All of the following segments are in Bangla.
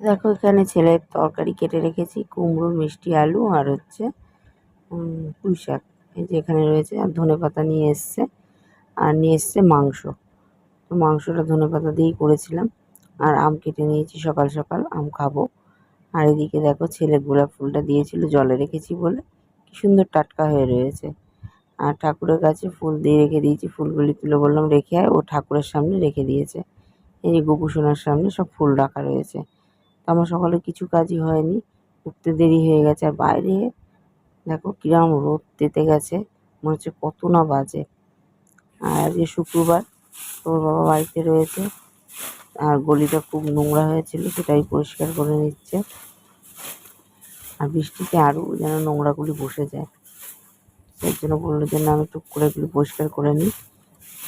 দেখো, এখানে ছেলের তরকারি কেটে রেখেছি, কুমড়ো, মিষ্টি, আলু, আর হচ্ছে পুঁই শাক। এই যে এখানে রয়েছে, আর ধনে পাতা নিয়ে এসছে, আর নিয়ে এসছে মাংস। তো মাংসটা ধনে পাতা দিয়েই করেছিলাম, আর আম কেটে নিয়েছি সকাল সকাল, আম খাব। আর এদিকে দেখো, ছেলে গোলাপ ফুলটা দিয়েছিল, জলে রেখেছি বলে। কি সুন্দর টাটকা হয়ে রয়েছে। আর ঠাকুরের কাছে ফুল দিয়ে রেখে দিয়েছি, ফুলগুলি তুলে বললাম, রেখে আয়। ও ঠাকুরের সামনে রেখে দিয়েছে। এই যে গোপুসোনার সামনে সব ফুল রাখা রয়েছে। আমার সকালে কিছু কাজই হয়নি, উঠতে দেরি হয়ে গেছে। আর বাইরে দেখো কিরম রোদ তেতে গেছে, মনে হচ্ছে কত না বাজে। আর আজকে শুক্রবার তোর বাবা বাড়িতে রয়েছে, আর গলিটা খুব নোংরা হয়েছিল, সেটাই পরিষ্কার করে নিচ্ছে। আর বৃষ্টিতে আরও যেন নোংরাগুলি বসে যায়। সেই জন্য বলল যে, না, আমি টুক করে এগুলো পরিষ্কার করে নিই।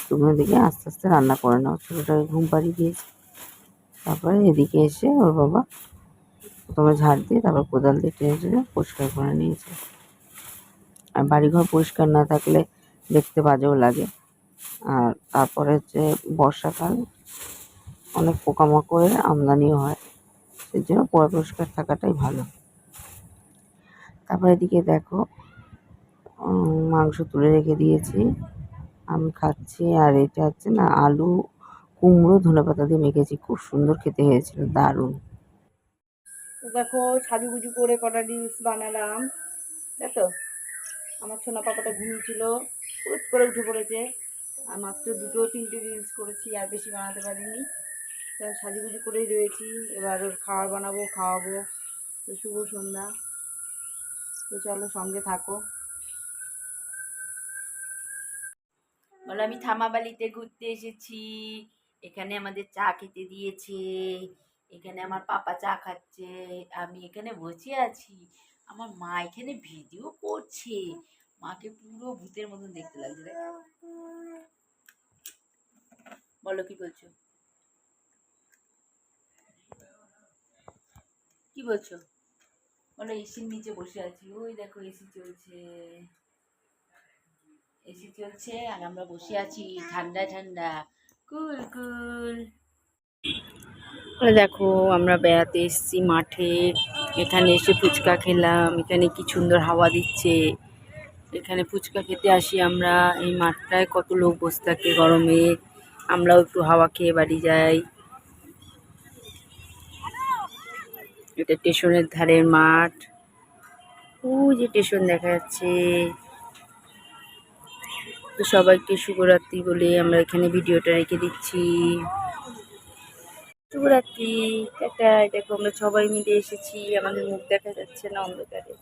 তুমি ওদিকে আস্তে আস্তে রান্না করে নাও। ছোটোটাকে ঘুম পাড়িয়ে দিয়েছি। তারপরে এদিকে এসে ওর বাবা প্রথমে ঝাড় দিয়ে তারপর কোদাল দিয়ে টেনে টেনে পরিষ্কার করে নিয়েছে। আর বাড়িঘর পরিষ্কার না থাকলে দেখতে বাজেও লাগে। আর তারপরে হচ্ছে বর্ষাকাল, অনেক পোকামাকড়ের আমদানিও হয়। সেই জন্য পরিষ্কার থাকাটাই ভালো। তারপরে এদিকে দেখো মাংস তুলে রেখে দিয়েছি। আমি খাচ্ছি আর এটা হচ্ছে না, আলু কুমড়ো ধনেপাতা দিয়ে মেখেছি। খুব সুন্দর খেতে হয়েছিল দারুণ। তো দেখো সাজুগুজু করে কটা রিলস বানালাম দেখো? আমার সোনা পাপাটা ঘুমিয়েছিল হুট করে উঠে পড়েছে। আর মাত্র দুটো তিনটে রিলস করেছি আর বেশি বানাতে পারিনি। তো সাজুগুজু করেই রয়েছি এবার ওর খাবার বানাবো খাওয়াবো। তো শুভ সন্ধ্যা। তো চলো সঙ্গে থাকো। বলো আমি থামাবালিতে ঘুরতে এসেছি। এখানে আমাদের চা খেতে দিয়েছে, এখানে আমার পাপা চা খাচ্ছে, আমি এখানে বসে আছি। আমার মা এখানে ভিডিও করছে। মাকে পুরো ভূতের মতন দেখতে লাগছে, দেখো। বলো, কি বলছো? কি বলছো? বলো এসির নিচে বসে আছি। ওই দেখো এসি চলছে। এসি চলছে, আর আমরা বসে আছি ঠান্ডা ঠান্ডা। দেখো, আমরা বেড়াতে এসেছি মাঠে। এখানে এসে ফুচকা খেলাম, এখানে কি সুন্দর হাওয়া দিচ্ছে। এখানে ফুচকা খেতে আসি আমরা। এই মাঠটায় কত লোক বসে থাকে গরমে। আমরাও একটু হাওয়া খেয়ে বাড়ি যাই। এটা স্টেশনের ধারের মাঠ। ওই যে স্টেশন দেখা যাচ্ছে। তো সবাইকে শুভরাত্রি বলে আমরা এখানে ভিডিওটা রেখে দিচ্ছি। শুভরাত্রি একটা দেখো আমরা সবাই মিলে এসেছি, আমাদের মুখ দেখা যাচ্ছে না অন্ধকারে।